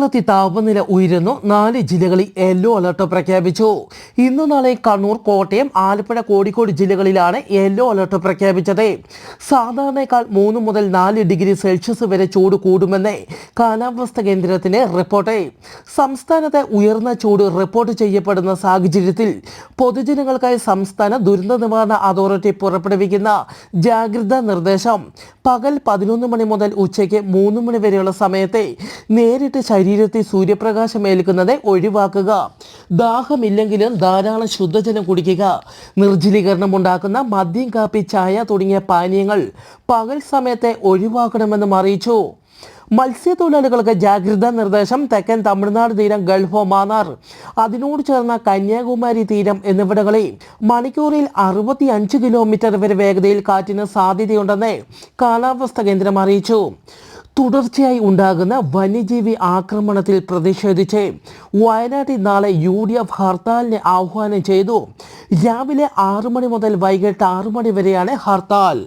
കേരളത്തിൽ താപനില ഉയരുന്നു. നാല് ജില്ലകളിൽ യെല്ലോ അലർട്ട് പ്രഖ്യാപിച്ചു. ഇന്നു നാളെ കണ്ണൂർ കോട്ടയം ആലപ്പുഴ കോഴിക്കോട് ജില്ലകളിലാണ് യെല്ലോ അലർട്ട് പ്രഖ്യാപിച്ചത്. സാധാരണയേക്കാൾ മൂന്ന് മുതൽ നാല് ഡിഗ്രി സെൽഷ്യസ് വരെ ചൂട് കൂടുമെന്ന് കാലാവസ്ഥാ കേന്ദ്രത്തിന്റെ റിപ്പോർട്ട്. സംസ്ഥാനത്ത് ഉയർന്ന ചൂട് റിപ്പോർട്ട് ചെയ്യപ്പെടുന്ന സാഹചര്യത്തിൽ പൊതുജനങ്ങൾക്കായി സംസ്ഥാന ദുരന്ത നിവാരണ അതോറിറ്റി പുറപ്പെടുവിക്കുന്ന ജാഗ്രതാ നിർദ്ദേശം. പകൽ പതിനൊന്ന് മണി മുതൽ ഉച്ചയ്ക്ക് മൂന്ന് മണി വരെയുള്ള സമയത്തെ നേരിട്ട് ശരീരത്തിൽ സൂര്യപ്രകാശം ഏൽക്കുന്നത് ഒഴിവാക്കുക. ദാഹമില്ലെങ്കിലും ധാരാളം ശുദ്ധജലം കുടിക്കുക. നിർജലീകരണം ഉണ്ടാക്കുന്ന മദ്യം കാപ്പി ചായ തുടങ്ങിയ പാനീയങ്ങൾ പകൽ സമയത്തെ ഒഴിവാക്കണമെന്നും അറിയിച്ചു. മത്സ്യത്തൊഴിലാളികൾക്ക് ജാഗ്രതാ നിർദ്ദേശം തെക്കൻ തമിഴ്നാട് തീരം ഗൾഫ് മാന്നാർ അതിനോട് ചേർന്ന കന്യാകുമാരി തീരം എന്നിവിടങ്ങളിൽ മണിക്കൂറിൽ അറുപത്തി അഞ്ച് കിലോമീറ്റർ വരെ വേഗതയിൽ കാറ്റിന് സാധ്യതയുണ്ടെന്ന് കാലാവസ്ഥാ കേന്ദ്രം അറിയിച്ചു. തുടർച്ചയായി ഉണ്ടാകുന്ന വന്യജീവി ആക്രമണത്തിൽ പ്രതിഷേധിച്ച് വയനാട്ടിൽ നാളെ യു ഡി എഫ് ഹർത്താലിന് ആഹ്വാനം ചെയ്തു. രാവിലെ ആറു മണി മുതൽ വൈകിട്ട് ആറു മണി വരെയാണ് ഹർത്താൽ.